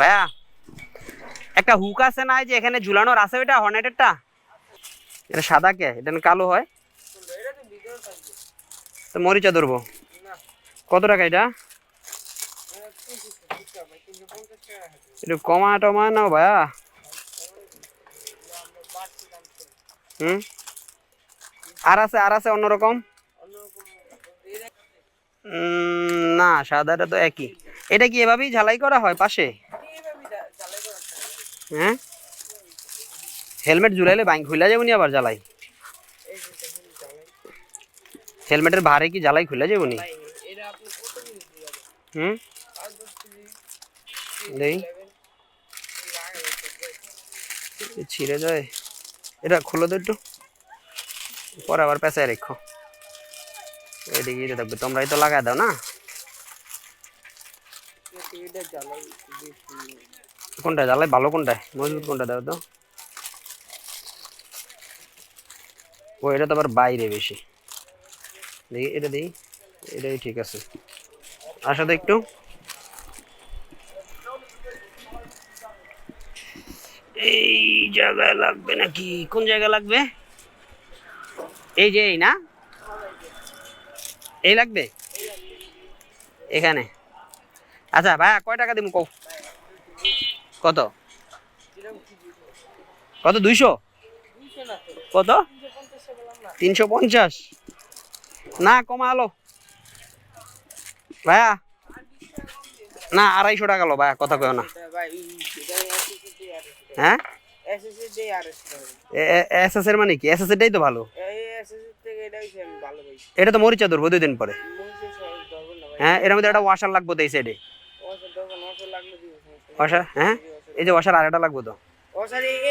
ভাইয়া, একটা হুক আছে না যে এখানে ঝুলানোর আছে ওইটা, হর্নেটেরটা? এটা সাদা কে? এটা কালো হয়? তো মরিচা ধরবো। কত টাকা এটা? একটু কমা টমা নাও ভাইয়া। হুম? আর আছে আর আছে অন্যরকম? না, সাদাটা তো একই। এটা কি এভাবেই ঝালাই করা হয় পাশে? হ্যাঁ? হেলমেট ঝুলাইলে বাইক খুলে যাব নি আবার জ্বালাই? হেলমেটের ভারে কি জ্বালাই খুলে যাব নি? হুম? ছিঁড়ে যায়। এটা খুলো তো একটু। পরে আবার পেঁচায় রেখো। এদিকে এটা তোমরাই তো লাগাই দাও না? কোনটা জ্বালাই ভালো কোনটায়? মজবুত কোনটা দাও তো। ও, এটা তো আবার বাইরে বেশি। দেখি, এটা দিই এটাই ঠিক আছে। আসো তো একটু? এই জায়গায় লাগবে নাকি? কোন জায়গায় লাগবে? এই যে এই না? এই লাগবে? এখানে। আচ্ছা ভাইয়া, কয় টাকা দিব কও? কত? কত দুইশো? কত? তিনশো পঞ্চাশ। না কমা আলো ভাইয়া না আড়াইশো টাকা লো ভাইয়া কথা কয় না। হ্যাঁ? এস এস এর মানে কি? এস এস এটাই তো ভালো। এটা তো মরিচা ধরবো দুই দিন পরে। হ্যাঁ এর মধ্যে একটা ওয়াশার লাগবো তো এই সাইডে ওয়াশার হ্যাঁ? এই যে ওয়াশার আর একটা তো।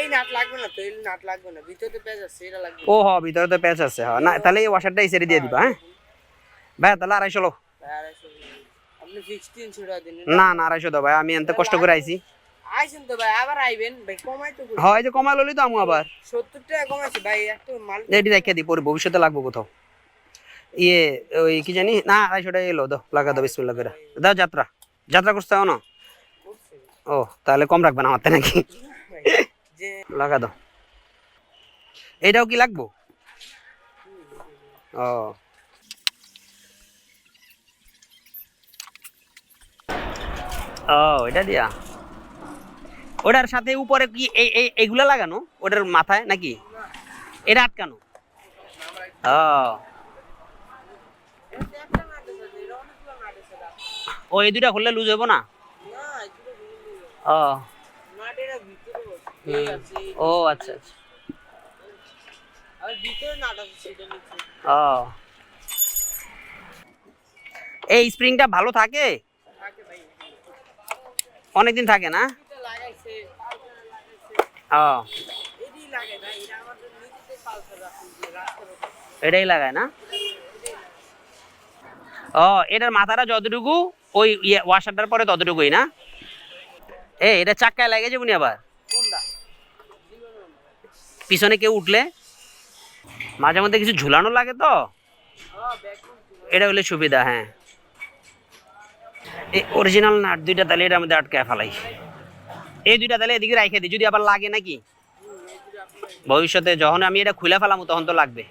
এই নাট লাগবে না তো এই নাট লাগবে না ভিতরে পেঁয়াজ আছে এটা লাগবে। ও হ ভিতরে তো প্যাচ আছে হ্যাঁ না তাহলে এই ওয়াশারটা এই সাইডে দিয়ে দিবা হ্যাঁ? ভাই তাহলে আড়াইশো লো আপনি ফিক্সড তিনশো টাকা দিন না না আড়াইশো দাও ভাই আমি এত কষ্ট করে আইছি। আইসেন তো ভাই আবার আইবেন ভাই কমাই তো হয় এই যে কমা ললি তো আমু আবার। সত্তর টাকা কমাইছি ভাই একটু মাল এটি রেখে দিই পরে ভবিষ্যতে লাগবো কোথাও। ইয়ে ওই কি জানি না আড়াইশো টাকা এলো দাও লাগা দাও বিসমিল্লা করে। দাও যাত্রা। যাত্রা করতে হবে না? ও, তাহলে কম রাখবে না আমার নাকি? লাগা দাও। এইটাও কি লাগবো? ও। ও, এটা দিয়া। ওটার সাথে উপরে কি এই এই এইগুলা লাগানো? ওটার মাথায় নাকি? এটা আটকানো? ও। এই দুইটা খুললে লুজ হইব না? ও। আচ্ছা আচ্ছা। ও। এই স্প্রিংটা ভালো থাকে? অনেকদিন থাকে না? ও। এটাই লাগায় না? ও এটার মাথাটা যতটুকু ওই ইয়ে ওয়াশারটার পরে ততটুকুই না? এ এটা চাক্কায় লাগে যাবনি আবার। পিছনে কেউ উঠলে? মাঝে মধ্যে কিছু ঝুলানো লাগে তো? হ্যাঁ এটা হলে সুবিধা হ্যাঁ। এই অরিজিনাল নাট দুইটা তাহলে এটার মধ্যে আটকায় ফেলাই। এই দুইটা তাহলে এদিকে রাখে দিই যদি আবার লাগে নাকি? ভবিষ্যতে যখন আমি এটা খুলে ফেলাম তখন তো লাগবে।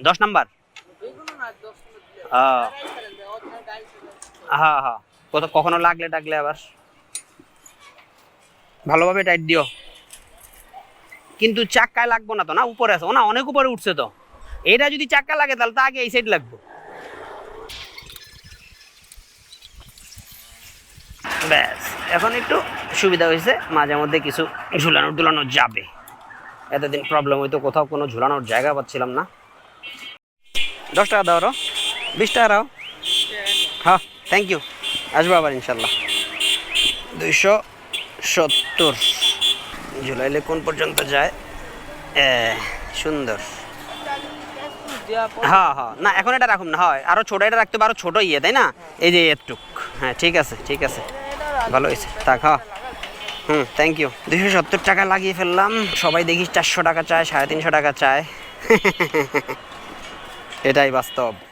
দশ নাম্বার? হ্যাঁ। হ্যাঁ হ্যাঁ। কখনো লাগলে টাগলে আবার। ভালোভাবে টাইট দিও। কিন্তু চাক্কায় লাগবো না তো, না? উপরে আছে। না, অনেক উপরে উঠছে তো। এটা যদি চাক্কা লাগে, তাহলে তো আগে এই সাইড লাগবো। ব্যাস, এখন একটু সুবিধা হয়েছে। মাঝে মধ্যে কিছু ঝুলানো টুলানো যাবে। এতদিন প্রবলেম হইতো, কোথাও কোনো ঝুলানোর জায়গা পাচ্ছিলাম না। দশ টাকা দাও বিশ টাকা দাও। হ্যাঁ থ্যাংক ইউ আসব আবার ইনশাল্লাহ। দুইশো সত্তর। জুলাইলে কোন পর্যন্ত যায়? সুন্দর। পর হ্যাঁ হ্যাঁ। না এখন এটা রাখুন না হয়। আরও ছোটো এটা রাখতে পারো ছোট ইয়ে তাই না? এই যে এতটুক। হ্যাঁ ঠিক আছে ঠিক আছে। ভালো হয়েছে। থাক হ্যাঁ। হুম থ্যাংক ইউ দুশো সত্তর টাকা লাগিয়ে ফেললাম। সবাই দেখি চারশো টাকা চায় সাড়ে তিনশো টাকা চায়। এটাই বাস্তব।